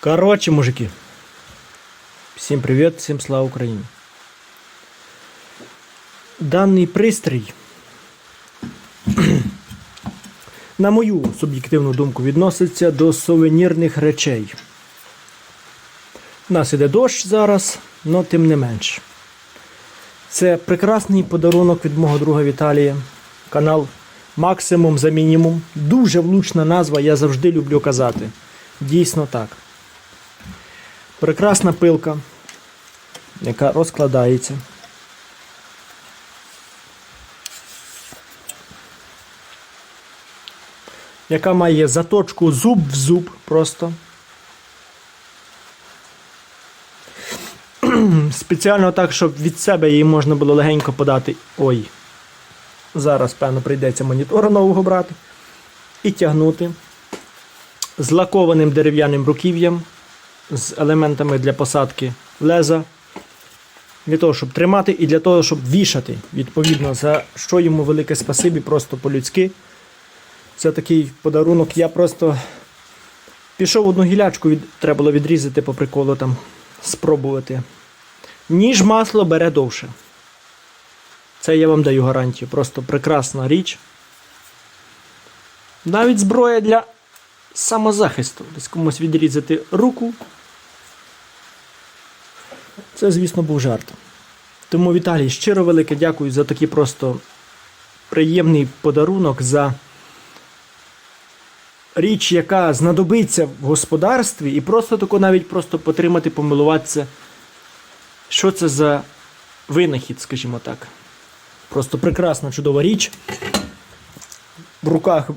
Короче, мужики. Всім привіт, всім слава Україні. Даний пристрій, на мою суб'єктивну думку, відноситься до сувенірних речей. У нас іде дощ зараз, але тим не менш. Це прекрасний подарунок від мого друга Віталія. Канал Максимум за мінімум. Дуже влучна назва, я завжди люблю казати. Дійсно так. Прекрасна пилка, яка розкладається. Яка має заточку зуб в зуб просто. Спеціально так, щоб від себе її можна було легенько подати. Ой. Зараз, певно, прийдеться монітора нового брати. І тягнути з лакованим дерев'яним руків'ям, з елементами для посадки леза. Для того, щоб тримати, і для того, щоб вішати. Відповідно, за що йому велике спасибі, просто по-людськи. Це такий подарунок. Я просто пішов одну гілячку, від... треба було відрізати по приколу там, спробувати. Ніж масло бере довше. Це я вам даю гарантію. Просто прекрасна річ. Навіть зброя для самозахисту. Десь комусь відрізати руку. Це, звісно, був жарт. Тому, Віталій, щиро велике дякую за такий просто приємний подарунок, за річ, яка знадобиться в господарстві, і просто тако навіть просто потримати, помилуватися. Що це за винахід, скажімо так. Просто прекрасна, чудова річ. В руках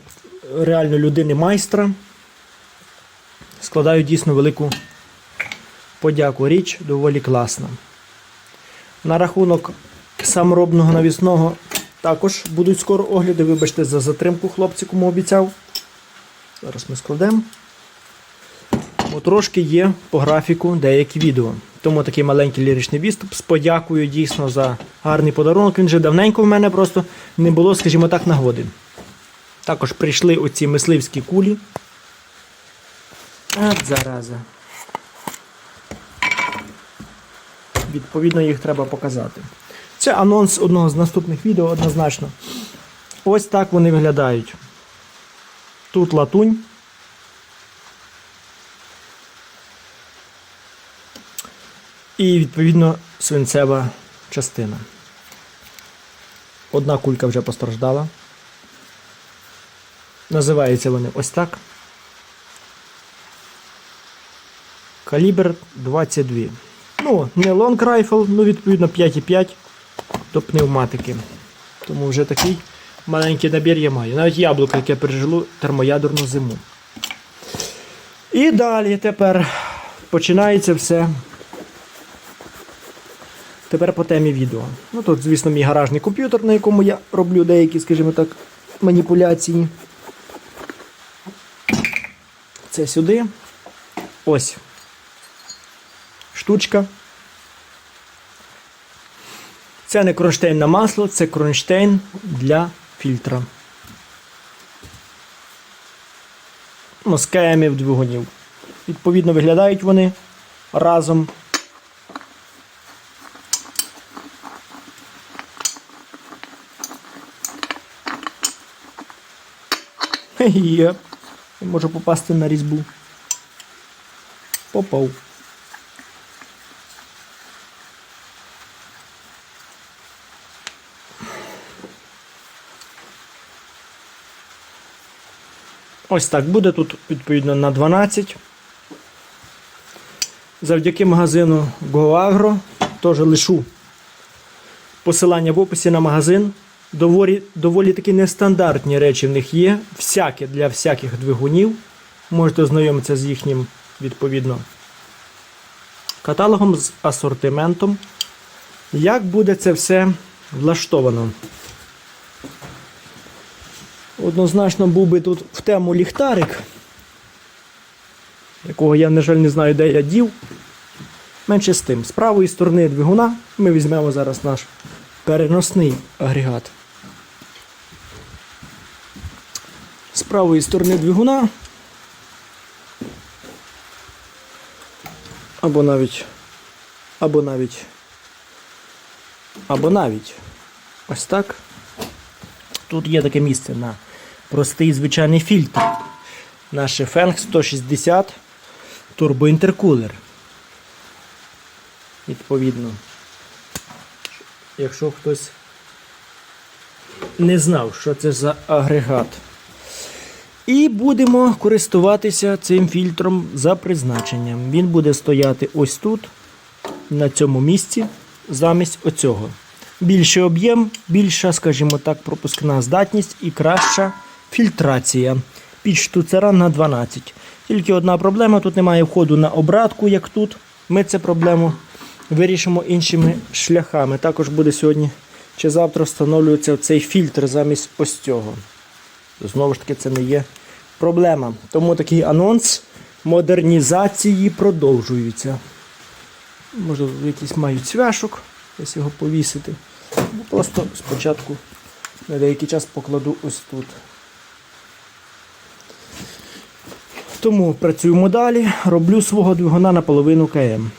реально людини майстра. Складаю дійсно велику подяку. Річ доволі класна. На рахунок саморобного навісного також будуть скоро огляди. Вибачте за затримку хлопці, кому обіцяв. Зараз ми складемо. Трошки є по графіку деякі відео. Тому такий маленький ліричний відступ з подякою дійсно за гарний подарунок. Він вже давненько в мене просто не було, скажімо так, нагоди. Також прийшли оці мисливські кулі. От зараза. Відповідно, їх треба показати. Це анонс одного з наступних відео однозначно. Ось так вони виглядають. Тут латунь. І, відповідно, свинцева частина. Одна кулька вже постраждала. Називаються вони ось так. Калібр 22. Ну, не лонг райфл, ну, відповідно, 5,5 до пневматики. Тому вже такий маленький набір я маю. Навіть яблуко, яке пережило термоядерну зиму. І далі тепер починається все. Тепер по темі відео. Ну тут, звісно, мій гаражний комп'ютер, на якому я роблю деякі, скажімо так, маніпуляції. Це сюди. Ось. Штучка. Це не кронштейн на масло, це кронштейн для фільтра. З КМів двигунів. Відповідно, виглядають вони разом. Є. Можу попасти на різьбу. Попав. Ось так буде тут, відповідно, на 12. Завдяки магазину GoAgro теж лишу посилання в описі на магазин. Доволі, доволі такі нестандартні речі в них є. Всякі для всяких двигунів. Можете ознайомитися з їхнім, відповідно, каталогом, з асортиментом. Як буде це все влаштовано? Однозначно був би тут в тему ліхтарик, якого я, на жаль, не знаю, де я дів. Менше з тим, з правої сторони двигуна ми візьмемо зараз наш переносний агрегат. З правої сторони двигуна Або навіть. Або навіть. Або навіть. Ось так. Тут є таке місце на простий звичайний фільтр. Наш Feng 160 турбоінтеркулер. Відповідно. Якщо хтось не знав, що це за агрегат. І будемо користуватися цим фільтром за призначенням. Він буде стояти ось тут, на цьому місці, замість оцього. Більший об'єм, більша, скажімо так, пропускна здатність і краща фільтрація. Під штуцера на 12. Тільки одна проблема: тут немає входу на обратку, як тут. Ми цю проблему вирішимо іншими шляхами. Також буде сьогодні чи завтра встановлюється цей фільтр замість ось цього. Знову ж таки, це не є проблема. Тому такий анонс модернізації продовжується. Може, якийсь мають цвяшок, десь його повісити. Просто спочатку на деякий час покладу ось тут. Тому працюємо далі, роблю свого двигуна наполовину КМ.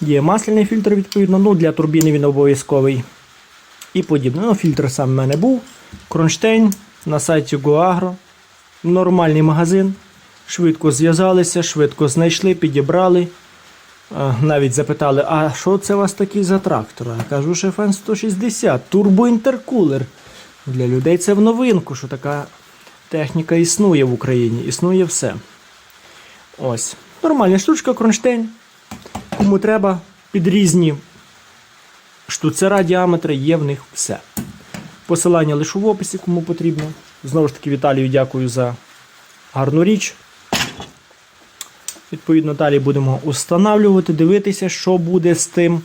Є масляний фільтр, відповідно, ну для турбіни він обов'язковий. І подібне. Ну, фільтр сам в мене був. Кронштейн на сайті GoAgro. Нормальний магазин. Швидко зв'язалися, швидко знайшли, підібрали. Навіть запитали, а що це у вас такий за трактор? Я кажу, шефен 160, турбоінтеркулер. Для людей це в новинку, що така техніка існує в Україні. Існує все. Ось. Нормальна штучка, кронштейн. Кому треба, під різні штуцера, діаметри, є в них все. Посилання лише в описі, кому потрібно. Знову ж таки, Віталію дякую за гарну річ. Відповідно, далі будемо установлювати, дивитися, що буде з тим.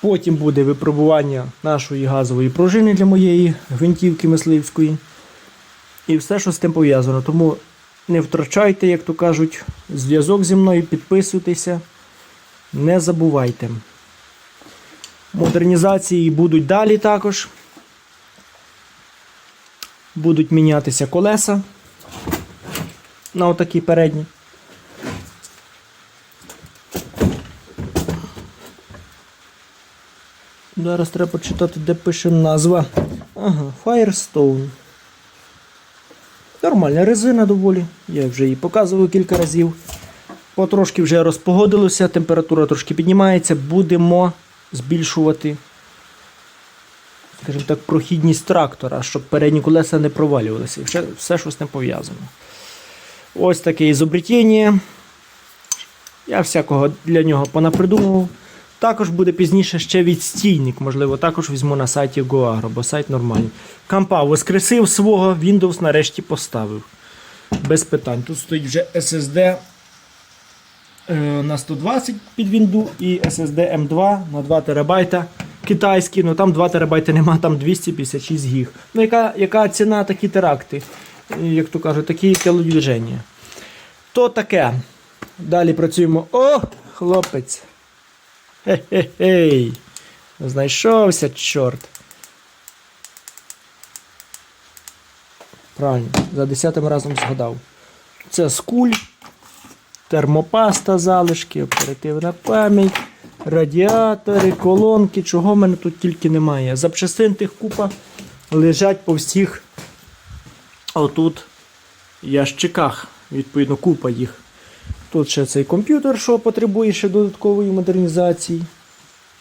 Потім буде випробування нашої газової пружини для моєї гвинтівки мисливської. І все, що з тим пов'язано. Тому не втрачайте, як то кажуть, зв'язок зі мною, підписуйтеся. Не забувайте. Модернізації будуть далі також. Будуть мінятися колеса на отакі передні. Зараз треба почитати, де пише назва. Ага, Firestone. Нормальна резина доволі. Я вже її показував кілька разів. Потрошки вже розпогодилося, температура трошки піднімається. Будемо збільшувати, скажімо так, прохідність трактора, щоб передні колеса не провалювалися. І все, що з ним пов'язано. Ось таке ізобретіння. Я всякого для нього понапридумував. Також буде пізніше ще відстійник, можливо, також візьму на сайті GoAgro, бо сайт нормальний. Кампа воскресив свого, Windows нарешті поставив. Без питань. Тут стоїть вже SSD е, на 120 під Windows і SSD M2 на 2 ТБ китайський, ну там 2 ТБ нема, там 256 гіг. Ну яка, яка ціна такі теракти, як то кажуть, такі телодвіження. То таке. Далі працюємо. О, хлопець! Хе-хе-хей. Знайшовся, чорт. Правильно, за десятим разом згадав. Це скуль, термопаста, залишки, оперативна пам'ять, радіатори, колонки, чого в мене тут тільки немає. Запчастин тих купа лежать по всіх отут ящиках. Відповідно, купа їх. Тут ще цей комп'ютер, що потребує ще додаткової модернізації.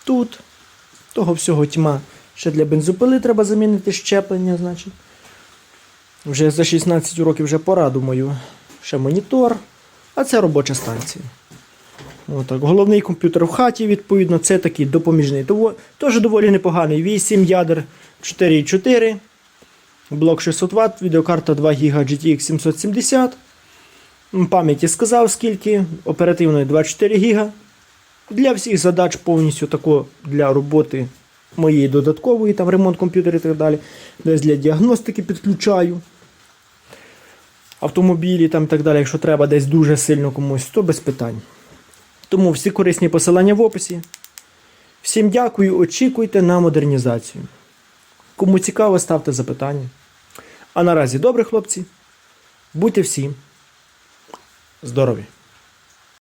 Тут того всього тьма. Ще для бензопили треба замінити щеплення, значить. Вже за 16 років вже пора, думаю. Ще монітор. А це робоча станція. Отак. Головний комп'ютер в хаті, відповідно, це такий допоміжний. Теж доволі непоганий. 8 ядер 4,4. Блок 600 Вт, відеокарта 2 ГБ GTX 770. Пам'яті сказав скільки, оперативної 24 ГБ. Для всіх задач повністю тако для роботи моєї додаткової, там ремонт комп'ютера і так далі. Десь для діагностики підключаю. Автомобілі там і так далі, якщо треба десь дуже сильно комусь, то без питань. Тому всі корисні посилання в описі. Всім дякую, очікуйте на модернізацію. Кому цікаво, ставте запитання. А наразі добре, хлопці. Будьте всі Здорові!